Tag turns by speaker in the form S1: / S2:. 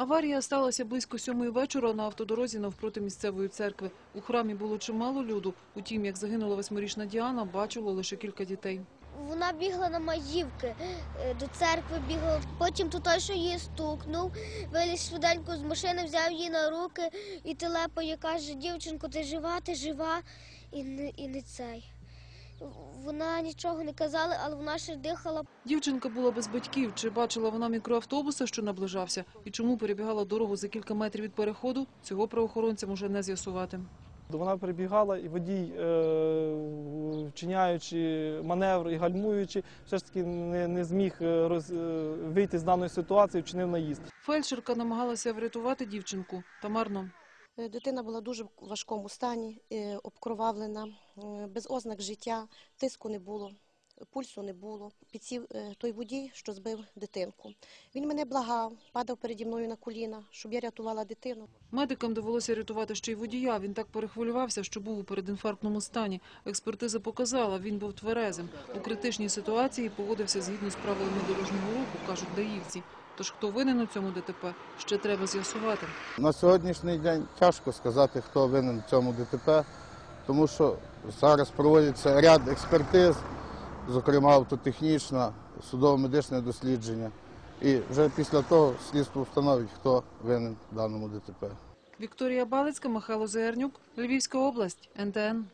S1: Аварія сталася близько сьомої вечора на автодорозі навпроти місцевої церкви. У храмі було чимало люду. Утім, як загинула восьмирічна Діана, бачило лише кілька дітей.
S2: Вона бігла на Мазівки, е, до церкви бігла. Потім той, що її стукнув, виліз швиденько з машини, взяв її на руки і телепає, каже, дівчинко, ти жива, ти жива, і не, і не цей. Вона нічого не казала, але вона ще дихала.
S1: Дівчинка була без батьків. Чи бачила вона мікроавтобуса, що наближався? І чому перебігала дорогу за кілька метрів від переходу? Цього правоохоронцям уже не з'ясувати.
S3: Вона прибігала, і водій, е, вчиняючи маневр і гальмуючи, все ж таки не, не зміг е, роз, е, вийти з даної ситуації, вчинив наїзд.
S1: Фельдшерка намагалася врятувати дівчинку, та марно.
S4: Е, Дитина була дуже в важкому стані, е, обкровавлена, е, без ознак життя, тиску не було, пульсу не було. Підсів е, той водій, що збив дитинку. Він мене благав, падав переді мною на коліна, щоб я рятувала дитину.
S1: Медикам довелося рятувати ще й водія. Він так перехвилювався, що був у передінфарктному стані. Експертиза показала, він був тверезим. У критичній ситуації поводився згідно з правилами дорожнього руху, кажуть даївці. Тож хто винен у цьому ДТП, ще треба з'ясувати.
S5: На сьогоднішній день тяжко сказати, хто винен в цьому ДТП, тому що зараз проводиться ряд експертиз, зокрема автотехнічна, судово-медичне дослідження. І вже після того слідство встановить, хто винен в даному ДТП.
S1: Вікторія Балицька, Михайло Заярнюк, Львівська область, НТН.